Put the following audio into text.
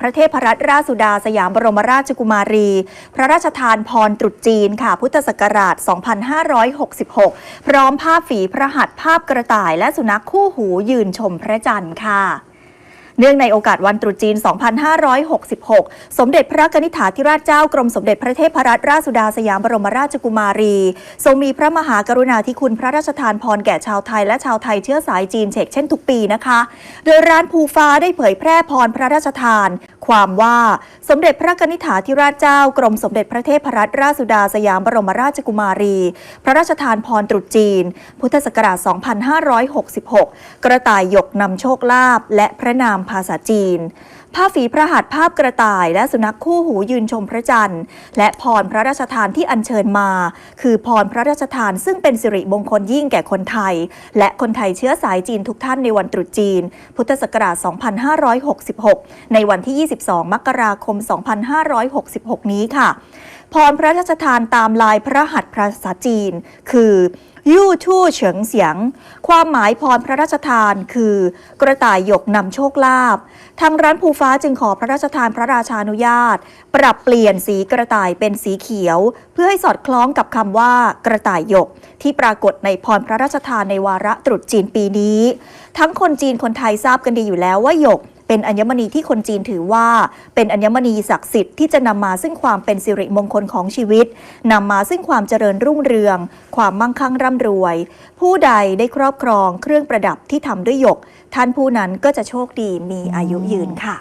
พระเทพรัตนราชสุดาสยามบรมราชกุมารี พระราชทานพรตรุษจีนค่ะ พุทธศักราช 2566 พร้อมภาพฝีพระหัตถ์ภาพกระต่ายและสุนัขคู่หูยืนชมพระจันทร์ค่ะ เนื่องในโอกาสวันตรุษจีน 2566 สมเด็จพระนิธฐาธิราชเจ้ากรมสมเด็จพระเทพรัตนราชสุดาสยามบรมราชกุมารี ทรงมีพระมหากรุณาธิคุณพระราชทานพรแก่ชาวไทยและชาวไทยเชื้อสายจีนเฉกเช่นทุกปีนะคะ โดยร้านภูฟ้าได้เผยแพร่พรพระราชทานความว่าสมเด็จพระกนิษฐาธิราชเจ้ากรมสมเด็จพระเทพรัตนราชสุดาสยามบรมราชกุมารี พระราชทานพรตรุษจีน พุทธศักราช 2566 กระต่ายหยกนำโชคลาภและพระนามภาษาจีน ภาพฝีพระหัตถ์ภาพกระต่าย และสุนัขคู่หูยืนชมพระจันทร์ และพรพระราชทานที่อัญเชิญมา คือพรพระราชทานซึ่งเป็นสิริมงคลยิ่งแก่คนไทย และคนไทยเชื้อสายจีนทุกท่านในวันตรุษจีน พุทธศักราช 2566 ในวันที่ 22 มกราคม 2566 นี้ค่ะ พรพระราชทานตามลายพระหัตถ์ภาษาจีน คือยู่ทู่เฉิงเสียง ความหมายพรพระราชทานคือ กระต่ายหยกนำโชคลาภทางร้านภูฟ้าจึงขอพระราชทานพระราชานุญาต ปรับเปลี่ยนสีกระต่ายเป็นสีเขียว เพื่อให้สอดคล้องกับคำว่ากระต่ายหยก ที่ปรากฏในพรพระราชทานในวาระตรุษจีนปีนี้ ทั้งคนจีนคนไทยทราบกันดีอยู่แล้วว่าหยก เป็นอัญมณีที่คนจีนถือว่า เป็นอัญมณีศักดิ์สิทธิ์ที่จะนำมาซึ่งความเป็นสิริมงคลของชีวิตนำมาซึ่งความเจริญรุ่งเรือง ความมั่งคั่งร่ำรวย ผู้ใดได้ครอบครองเครื่องประดับที่ทำด้วยหยก ท่านผู้นั้นก็จะโชคดีมีอายุยืนค่ะ